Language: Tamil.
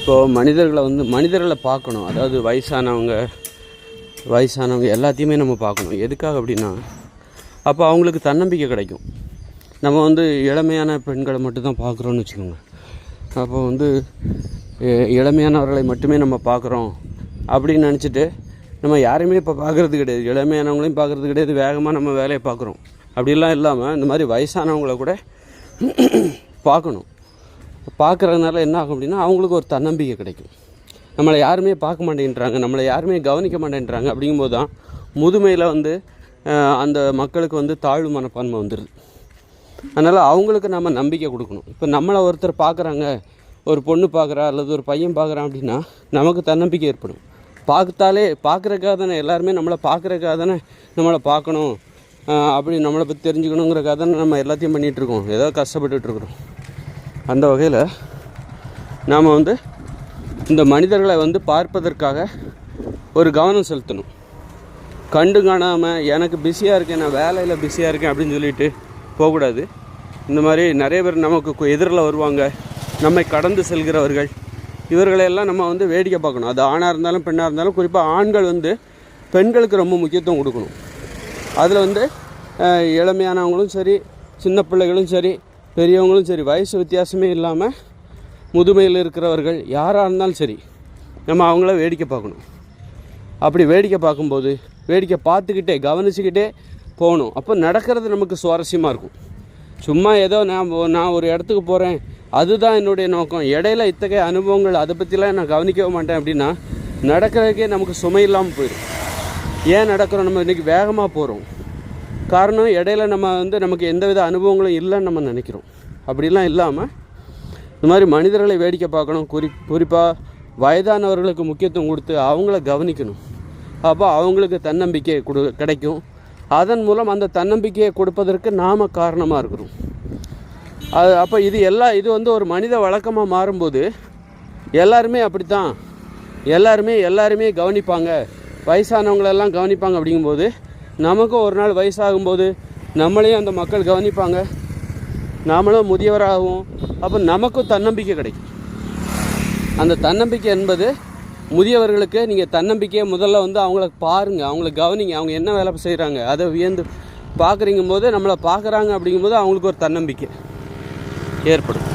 இப்போது மனிதர்களை வந்து மனிதர்களை பார்க்கணும். அதாவது வயசானவங்க வயசானவங்க எல்லாத்தையுமே நம்ம பார்க்கணும். எதுக்காக அப்படின்னா அப்போ அவங்களுக்கு தன்னம்பிக்கை கிடைக்கும். நம்ம வந்து இளமையான பெண்களை மட்டும்தான் பார்க்குறோன்னு வச்சுக்கோங்க. அப்போ வந்து இளமையானவர்களை மட்டுமே நம்ம பார்க்குறோம் அப்படின்னு நினச்சிட்டு நம்ம யாரையுமே இப்போ பார்க்குறது கிடையாது. இளமையானவங்களையும் பார்க்குறது கிடையாது. வேகமாக நம்ம வேலையை பார்க்குறோம். அப்படிலாம் இல்லாமல் இந்த மாதிரி வயசானவங்கள கூட பார்க்கணும். பார்க்குறதுனால என்ன ஆகும் அப்படின்னா அவங்களுக்கு ஒரு தன்னம்பிக்கை கிடைக்கும். நம்மளை யாருமே பார்க்க மாட்டேன்றாங்க நம்மளை யாருமே கவனிக்க மாட்டேன்றாங்க அப்படிங்கும்போது தான் முதுமையில் வந்து அந்த மக்களுக்கு வந்து தாழ்வு மனப்பான்மை வந்துடுது அதனால் அவங்களுக்கு நம்ம நம்பிக்கை கொடுக்கணும். இப்போ நம்மளை ஒருத்தர் பார்க்குறாங்க ஒரு பொண்ணு பார்க்குறா அல்லது ஒரு பையன் பார்க்குறான் அப்படின்னா நமக்கு தன்னம்பிக்கை ஏற்படும். பார்த்தாலே பார்க்குறக்காக தானே எல்லாருமே நம்மளை பார்க்குறக்காக தானே நம்மளை பார்க்கணும். அப்படி நம்மளை பற்றி தெரிஞ்சுக்கணுங்கிறக்காக தானே நம்ம எல்லாத்தையும் பண்ணிகிட்டு இருக்கோம். ஏதோ கஷ்டப்பட்டுருக்குறோம் அந்த வகையில் நாம் வந்து இந்த மனிதர்களை வந்து பார்ப்பதற்காக ஒரு கவனம் செலுத்தணும். கண்டு காணாமல் எனக்கு பிஸியாக இருக்கேன் நான் வேலையில் பிஸியாக இருக்கேன் அப்படின்னு சொல்லிட்டு போகக்கூடாது. இந்த மாதிரி நிறைய பேர் நமக்கு எதிரில் வருவாங்க. நம்மை கடந்து செல்கிறவர்கள். இவர்களையெல்லாம் நம்ம வந்து வேடிக்கை பார்க்கணும். அது ஆணாக இருந்தாலும் பெண்ணாக இருந்தாலும் குறிப்பாக ஆண்கள் வந்து பெண்களுக்கு ரொம்ப முக்கியத்துவம் கொடுக்கணும். அதில் வந்து இளமையானவங்களும் சரி சின்ன பிள்ளைகளும் சரி பெரியவங்களும் சரி வயசு வித்தியாசமே இல்லாமல் முதுமையில் இருக்கிறவர்கள் யாராக இருந்தாலும் சரி நம்ம அவங்கள வேடிக்கை பார்க்கணும். அப்படி வேடிக்கை பார்க்கும்போது வேடிக்கை பார்த்துக்கிட்டே கவனிச்சுக்கிட்டே போகணும். அப்போ நடக்கிறது நமக்கு சுவாரஸ்யமாக இருக்கும். சும்மா ஏதோ நான் நான் ஒரு இடத்துக்கு போகிறேன் அதுதான் என்னுடைய நோக்கம். இடையில இத்தகைய அனுபவங்கள் அதை பற்றிலாம் நான் கவனிக்கவே மாட்டேன் அப்படின்னா நடக்கிறதுக்கே நமக்கு சுமை இல்லாமல் போயிடும். ஏன் நடக்கிறோம்? நம்ம இன்றைக்கி வேகமாக போகிறோம் காரணம் இடையில நம்ம வந்து நமக்கு எந்தவித அனுபவங்களும் இல்லைன்னு நம்ம நினைக்கிறோம். அப்படிலாம் இல்லாமல் இந்த மாதிரி மனிதர்களை வேடிக்கை பார்க்கணும். குறி குறிப்பாக வயதானவர்களுக்கு முக்கியத்துவம் கொடுத்து அவங்கள கவனிக்கணும். அப்போ அவங்களுக்கு தன்னம்பிக்கை கொடு கிடைக்கும். அதன் மூலம் அந்த தன்னம்பிக்கையை கொடுப்பதற்கு நாம் காரணமாக இருக்கிறோம். அது அப்போ இது எல்லா இது வந்து ஒரு மனித வழக்கமாக மாறும்போது எல்லாருமே அப்படித்தான். எல்லாருமே எல்லாருமே கவனிப்பாங்க. வயசானவங்களெல்லாம் கவனிப்பாங்க அப்படிங்கும்போது நமக்கும் ஒரு நாள் வயசாகும்போது நம்மளையும் அந்த மக்கள் கவனிப்பாங்க. நாமளும் முதியவராகவும் அப்போ நமக்கும் தன்னம்பிக்கை கிடைக்கும். அந்த தன்னம்பிக்கை என்பது முதியவர்களுக்கு நீங்கள் தன்னம்பிக்கையை முதல்ல வந்து அவங்கள பாருங்கள் அவங்கள கவனிங்க அவங்க என்ன வேலை செய்கிறாங்க அதை வியந்து பார்க்குறீங்கும் போது நம்மளை பார்க்குறாங்க அப்படிங்கும்போது அவங்களுக்கு ஒரு தன்னம்பிக்கை ஏற்படும்.